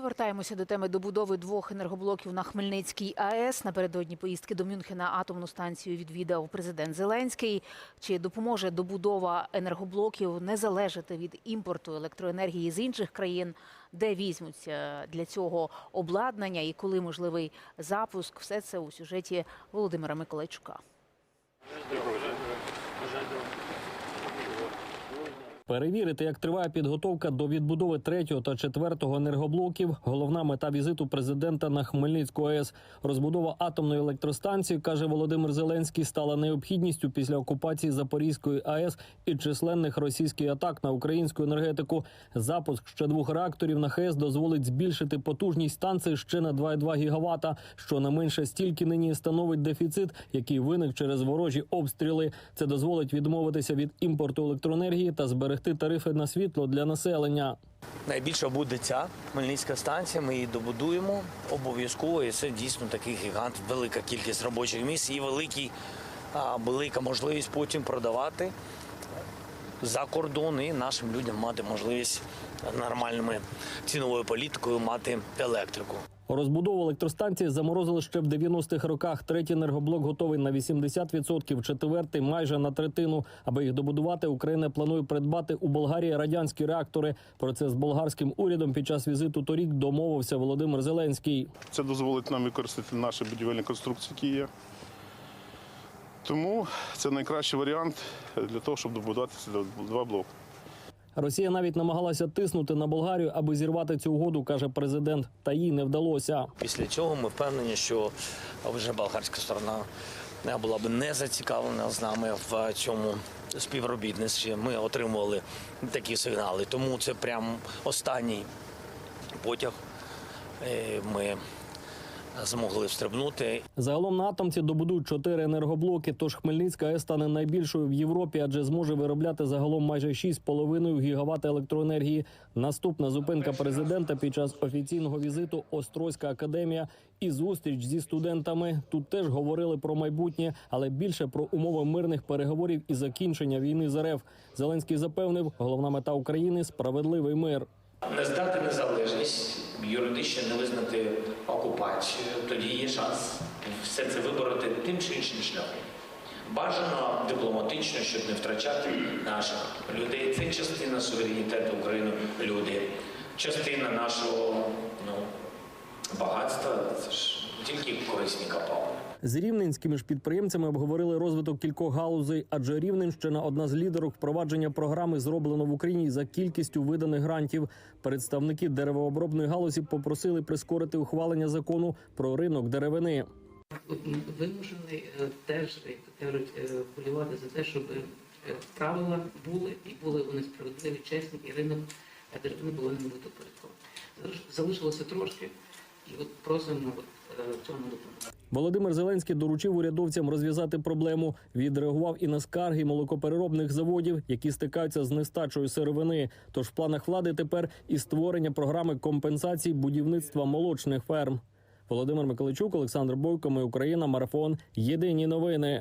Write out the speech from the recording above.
Повертаємося до теми добудови двох енергоблоків на Хмельницькій АЕС. Напередодні поїздки до Мюнхена атомну станцію відвідав президент Зеленський. Чи допоможе добудова енергоблоків не залежати від імпорту електроенергії з інших країн, де візьмуться для цього обладнання і коли можливий запуск? Все це у сюжеті Володимира Миколайчука. Перевірити, як триває підготовка до відбудови третього та четвертого енергоблоків. Головна мета візиту президента на Хмельницьку АЕС. Розбудова атомної електростанції, каже Володимир Зеленський, стала необхідністю після окупації Запорізької АЕС і численних російських атак на українську енергетику. Запуск ще двох реакторів на ХЕС дозволить збільшити потужність станції ще на 2,2 гігавата, що не менше стільки нині становить дефіцит, який виник через ворожі обстріли. Це дозволить відмовитися від імпорту електроенергії та зберегти тарифи на світло для населення. Найбільша буде ця Хмельницька станція. Ми її добудуємо обов'язково. І це дійсно такий гігант, велика кількість робочих місць і великий, велика можливість потім продавати за кордон і нашим людям мати можливість нормальними ціновою політикою мати електрику. Розбудову електростанції заморозили ще в 90-х роках. Третій енергоблок готовий на 80%, четвертий майже на третину. Аби їх добудувати, Україна планує придбати у Болгарії радянські реактори. Про це з болгарським урядом під час візиту торік домовився Володимир Зеленський. Це дозволить нам використати наші будівельні конструкції, які є. Тому це найкращий варіант для того, щоб добудувати ці два блоки. Росія навіть намагалася тиснути на Болгарію, аби зірвати цю угоду, каже президент. Та їй не вдалося. Після цього ми впевнені, що вже болгарська сторона була б не зацікавлена з нами в цьому співробітництві. Ми отримували такі сигнали. Тому це прям останній потяг. Е, Ми змогли встрибнути. Загалом на атомці добудують чотири енергоблоки. Тож Хмельницька АЕС стане найбільшою в Європі, адже зможе виробляти загалом майже 6,5 гігават електроенергії. Наступна зупинка президента під час офіційного візиту Острозька академія і зустріч зі студентами. Тут теж говорили про майбутнє, але більше про умови мирних переговорів і закінчення війни з РФ. Зеленський запевнив, головна мета України справедливий мир. Не здати незалежність, юридично не визнати окупацію, тоді є шанс все це вибороти тим чи іншим шляхом. Бажано дипломатично, щоб не втрачати наших людей. Це частина суверенітету України, люди, частина нашого ну, багатства. Це ж тільки корисні копалини. З рівненськими ж підприємцями обговорили розвиток кількох галузей, адже Рівненщина одна з лідерок впровадження програми зроблено в Україні за кількістю виданих грантів. Представники деревообробної галузі попросили прискорити ухвалення закону про ринок деревини. вимушений е, теж, кажуть, е, полювати за те, щоб е, правила були і були вони справедливі, чесні, і ринок деревини повинен бути упорядкований. Залиш- Залишилося трошки, і от просимо е, цьому допомогти. Володимир Зеленський доручив урядовцям розв'язати проблему. Відреагував і на скарги молокопереробних заводів, які стикаються з нестачою сировини. Тож в планах влади тепер і створення програми компенсацій будівництва молочних ферм. Володимир Миколичук, Олександр Бойко, Ми Україна, Марафон. Єдині новини.